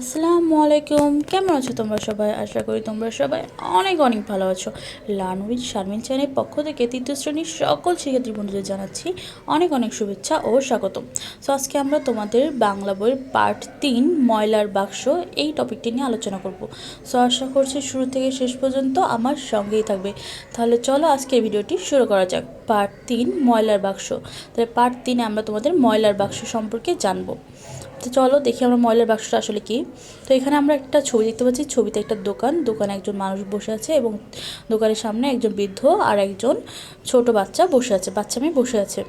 আসসালামু আলাইকুম। কেমন আছো তোমরা সবাই? আশা করি তোমরা সবাই অনেক অনেক ভালো আছো। লার্নউইথ শারমিন চ্যানেলের পক্ষ থেকে তৃতীয় শ্রেণির সকল শিক্ষার্থী বন্ধুদের জানাচ্ছি অনেক অনেক শুভেচ্ছা ও স্বাগতম। সো আজকে আমরা তোমাদের বাংলা বইয়ের পার্ট তিন, ময়লার বাক্স, এই টপিকটি নিয়ে আলোচনা করব। সো আশা করছি শুরু থেকে শেষ পর্যন্ত আমার সঙ্গেই থাকবে। তাহলে চলো আজকে ভিডিওটি শুরু করা যাক। পার্ট তিন, ময়লার বাক্স। তাহলে পার্ট তিনে আমরা তোমাদের ময়লার বাক্স সম্পর্কে জানব। তো চলো দেখি আমরা ময়লার বাক্সটা আসলে কি। তো এখানে আমরা একটা ছবি দেখতে পাচ্ছি, ছবিতে একটা দোকান। দোকানে একজন মানুষ বসে আছে এবং দোকানের সামনে একজন বৃদ্ধ আর একজন ছোট বাচ্চা বসে আছে, বাচ্চা মেয়ে বসে আছে।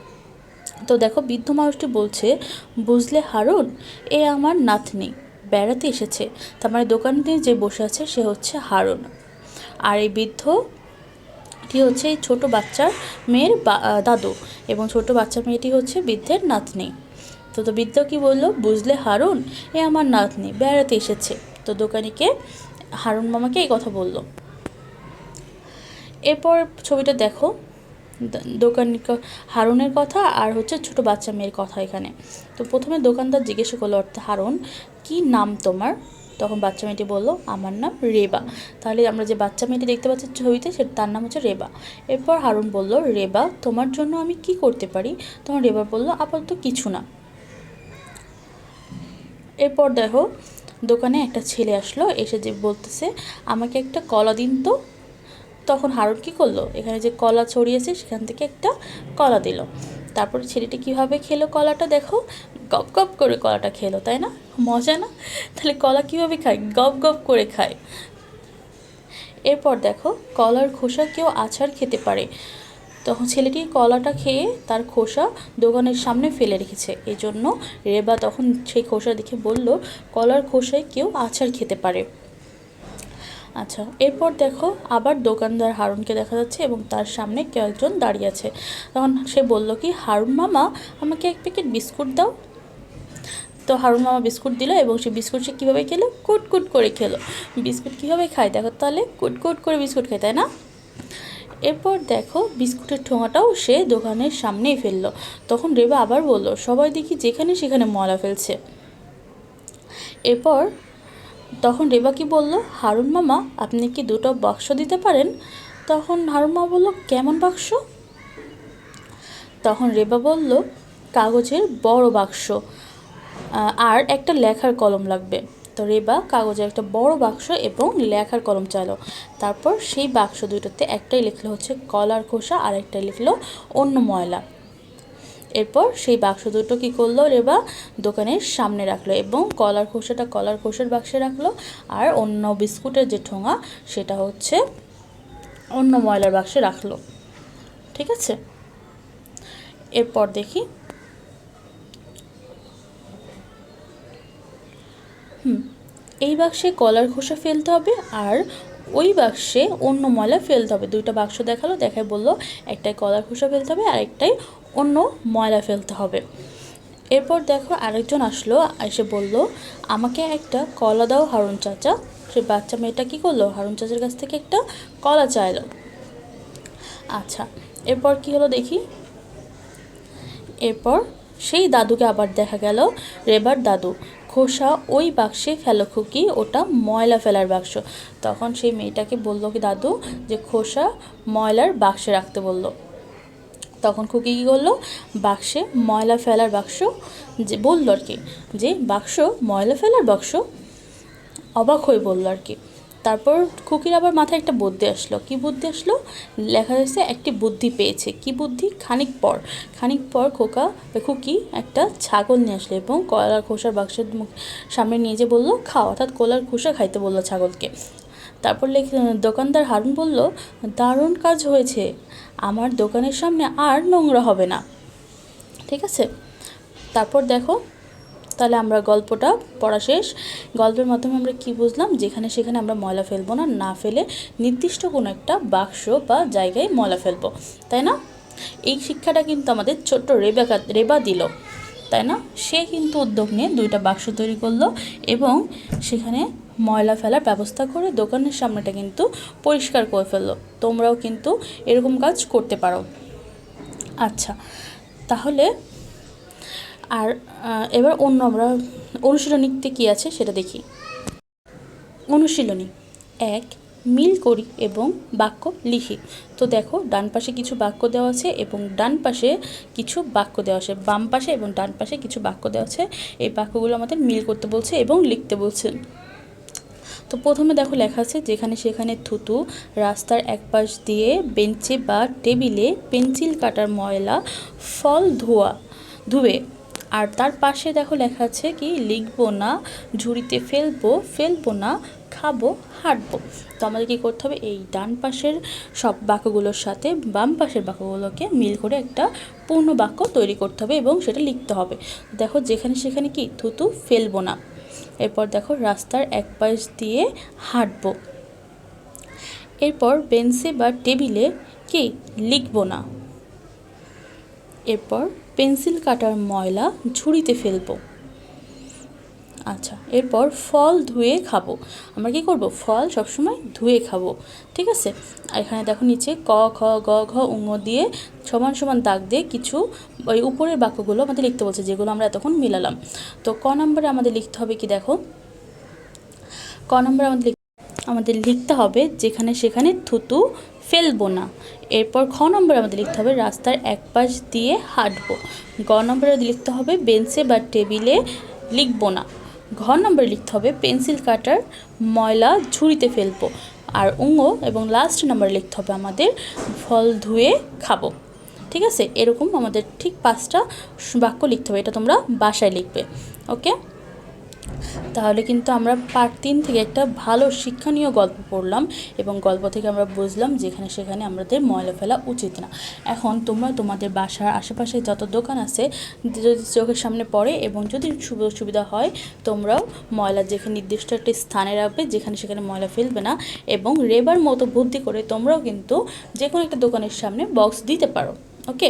তো দেখো, বৃদ্ধ মানুষটি বলছে, বুঝলে হারুন, এ আমার নাতনি, বেড়াতে এসেছে। তার মানে দোকানটি যে বসে আছে সে হচ্ছে হারুন। আর এই বৃদ্ধ, টি হচ্ছে এই ছোটো বাচ্চার মেয়ের দাদু এবং ছোট বাচ্চা মেয়েটি হচ্ছে বৃদ্ধের নাতনি। বৃদ্ধ কি বলল? বুঝলে হারুন? এ আমার নাতনি, বেড়াতে এসেছে। তো দোকানিকে, হারুন মামাকে এই কথা বলল। এরপর ছবিটা দেখো। দোকানি হারুনের কথা আর হচ্ছে ছোট বাচ্চা মেয়ের কথা এখানে। তো প্রথমে দোকানদার জিজ্ঞেস করল অর্থাৎ হারুন, কি নাম তোমার? তখন বাচ্চা মেয়েটি বলল, আমার নাম রেবা। তাহলে আমরা যে বাচ্চা মেয়েটি দেখতে পাচ্ছি ছবিতে, সে, তার নাম হচ্ছে রেবা। এরপর হারুন বলল, রেবা, তোমার জন্য আমি কি করতে পারি? তখন রেবা বলল, আপাতত কিছু না। এরপর দেখো, দোকানে একটা ছেলে আসলো, এসে যে বলতেছে, আমাকে একটা কলা দিন তো। তখন হারুন কী করল? এখানে যে কলা ছড়িয়েছে, সেখান থেকে একটা কলা দিল। তারপরে ছেলেটি কীভাবে খেলো কলাটা দেখো? গপ গপ করে কলাটা খেলো, তাই না? মজা না? তাহলে কলা কীভাবে খায়? গপ গপ করে খায়। এরপর দেখো, কলার খোসা কেউ আছাড় খেতে পারে। তখন ছেলেটি কলাটা খেয়ে তার খোসা দোকানের সামনে ফেলে রেখেছে। এই জন্য রেবা তখন সেই খোসা দেখে বলল, কলার খোসায় কেউ আছাড় খেতে পারে। আচ্ছা এরপর দেখো আবার দোকানদার হারুনকে দেখা যাচ্ছে এবং তার সামনে কেউ একজন দাঁড়িয়ে আছে। তখন সে বলল কি, হারুন মামা, আমাকে এক প্যাকেট বিস্কুট দাও। তো হারুন মামা বিস্কুট দিল এবং সে বিস্কুট সে কীভাবে খেলো? কুট কুট করে খেলো। বিস্কুট কীভাবে খায়? দেখো তাহলে কুট কুট করে বিস্কুট খায়, তাই না? এরপর দেখো বিস্কুটের ঠোঙাটাও সে দোকানের সামনেই ফেলল। তখন রেবা আবার বলল, সবাই দেখি যেখানে সেখানে ময়লা ফেলছে। এরপর তখন রেবা কি বলল, হারুন মামা, আপনি কি দুটো বাক্স দিতে পারেন? তখন হারুন মামা বলল, কেমন বাক্স? তখন রেবা বলল, কাগজের বড় বাক্স আর একটা লেখার কলম লাগবে। তো রেবা কাগজের একটা বড় বাক্স এবং লেখার কলম চাইলো। তারপর সেই বাক্স দুটোতে একটাই লিখলো হচ্ছে কলার খোসা আর একটাই লিখলো অন্য ময়লা। এরপর সেই বাক্স দুটো কী করল রেবা দোকানের সামনে রাখল এবং কলার খোসাটা কলার খোসার বাক্সে রাখল আর অন্য বিস্কুটের যে ঠোঙা সেটা হচ্ছে অন্য ময়লার বাক্সে রাখল। ঠিক আছে? এরপর দেখি হুম, এই বাক্সে কলার খোসা ফেলতে হবে আর ওই বাক্সে অন্য ময়লা ফেলতে হবে। দুইটা বাক্স দেখাল, দেখায় বলল একটাই কলার খোসা ফেলতে হবে আর একটাই অন্য ময়লা ফেলতে হবে। এরপর দেখো আরেকজন আসলো, এসে বলল, আমাকে একটা কলা দাও হারুন চাচা। সে বাচ্চা মেয়েটা কী করল? হারুন চাচার কাছ থেকে একটা কলা চাইলো। আচ্ছা এরপর কি হলো দেখি? এরপর সেই দাদুকে আবার দেখা গেল, রেবার দাদু। খোসা ওই বাক্সে ফেলো খুকি, ওটা ময়লা ফেলার বাক্স। তখন সেই মেয়েটাকে বলল কি, দাদু, যে খোসা ময়লার বাক্সে রাখতে বলল। তখন খুকি কী করল? বাক্সে ময়লা ফেলার বাক্স যে বলল আর কি, যে বাক্স ময়লা ফেলার বাক্স অবাক হয়ে বলল আর কি। তারপর খুকির আবার মাথায় একটা বুদ্ধি আসলো। কি বুদ্ধি আসলো? লেখা যাচ্ছে একটি বুদ্ধি পেয়েছে। কি বুদ্ধি? খানিক পর। খানিক পর খোকা খুকি একটা ছাগল নিয়ে আসলো এবং কলার খোসার বাক্সের সামনে নিয়ে যে বলল, খাও। অর্থাৎ কলার খোসা খাইতে বলল ছাগলকে। তারপর লেখ দোকানদার হারুন বলল, দারুণ কাজ হয়েছে। আমার দোকানের সামনে আর নোংরা হবে না। ঠিক আছে? তারপর দেখো তাহলে আমরা গল্পটা পড়া শেষ। গল্পের মাধ্যমে আমরা কি বুঝলাম? যেখানে সেখানে আমরা ময়লা ফেলব না না ফেলে নির্দিষ্ট কোনো একটা বাক্স বা জায়গায় ময়লা ফেলব, তাই না? এই শিক্ষাটা কিন্তু আমাদের ছোট্ট রেবেকা, রেবা দিল, তাই না? সে কিন্তু উদ্যোগ নিয়ে দুইটা বাক্স তৈরি করল এবং সেখানে ময়লা ফেলার ব্যবস্থা করে দোকানের সামনেটা কিন্তু পরিষ্কার করে ফেলল। তোমরাও কিন্তু এরকম কাজ করতে পারো। আচ্ছা তাহলে আর এবার অন্য আমরা অনুশীলনীতে কী আছে সেটা দেখি। অনুশীলনী, এক, মিল করি এবং বাক্য লিখি। তো দেখো, ডান পাশে কিছু বাক্য দেওয়া আছে এবং ডান পাশে কিছু বাক্য দেওয়া আছে। বাম পাশে এবং ডান পাশে কিছু বাক্য দেওয়া আছে। এই বাক্যগুলো আমাদের মিল করতে বলছে এবং লিখতে বলছে। তো প্রথমে দেখো লেখা আছে, যেখানে সেখানে থুতু, রাস্তার এক পাশ দিয়ে বেঞ্চে বা টেবিলে পেন্সিল কাটার ময়লা, ফল ধোয়া ধুয়ে আর তার পাশে দেখো লেখা আছে কি, লিখব না, ঝুড়িতে ফেলব ফেলব না, খাব, হাঁটবো। তো আমাদের কী করতে হবে? এই ডান পাশের সব বাক্যগুলোর সাথে বাম পাশের বাক্যগুলোকে মিল করে একটা পূর্ণ বাক্য তৈরি করতে হবে এবং সেটা লিখতে হবে। দেখো যেখানে সেখানে কি, থুতু ফেলব না। এরপর দেখো রাস্তার এক পাশ দিয়ে হাঁটবো। এরপর বেঞ্চে বা টেবিলে কি, লিখব না। এরপর পেন্সিল কাটার ময়লা ঝুড়িতে ফেলব। আচ্ছা এরপর ফল ধুয়ে খাব। আমরা কি করব? ফল সবসময় ধুয়ে খাব, ঠিক আছে? এখানে দেখো নিচে ক, খ, গ, ঘ, উঙ দিয়ে সমান সমান দাগ দিয়ে কিছু ওই উপরের বাক্যগুলো আমাদের লিখতে বলছে, যেগুলো আমরা এতক্ষণ মিলালাম। তো ক নম্বরে আমাদের লিখতে হবে কি দেখো? ক নম্বরে আমাদের আমাদের লিখতে হবে যেখানে সেখানে থুতু ফেলব না। এরপর খ নম্বরে আমাদের লিখতে হবে, রাস্তার এক পাশ দিয়ে হাঁটবো। গ নম্বরে লিখতে হবে, বেঞ্চে বা টেবিলে লিখব না। ঘ নম্বরে লিখতে হবে, পেন্সিল কাটার ময়লা ঝুড়িতে ফেলব। আর উঙ এবং লাস্ট নম্বরে লিখতে হবে আমাদের, ফল ধুয়ে খাব। ঠিক আছে? এরকম আমাদের ঠিক পাঁচটা বাক্য লিখতে হবে, এটা তোমরা বাসায় লিখবে। ওকে তাহলে কিন্তু আমরা পার্ট তিন থেকে একটা ভালো শিক্ষণীয় গল্প পড়লাম এবং গল্প থেকে আমরা বুঝলাম যেখানে সেখানে আমাদের ময়লা ফেলা উচিত না। এখন তোমরা তোমাদের বাসার আশেপাশে যত দোকান আছে, যদি চোখের সামনে পড়ে এবং যদি সুবিধা সুবিধা হয়, তোমরাও ময়লা যেখানে নির্দিষ্ট একটি স্থানে রাখবে, যেখানে সেখানে ময়লা ফেলবে না এবং রেবার মতো বুদ্ধি করে তোমরাও কিন্তু যে কোনো একটা দোকানের সামনে বক্স দিতে পারো। ওকে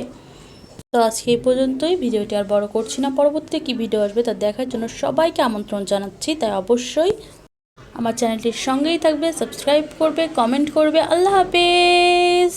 তো আজকে এই পর্যন্তই। ভিডিওটি আর বড় করছি না। পরবর্তীতে কি ভিডিও আসবে তা দেখার জন্য সবাইকে আমন্ত্রণ জানাচ্ছি। তাই অবশ্যই আমার চ্যানেলটির সঙ্গেই থাকবে, সাবস্ক্রাইব করবে, কমেন্ট করবে। আল্লাহ হাফেজ!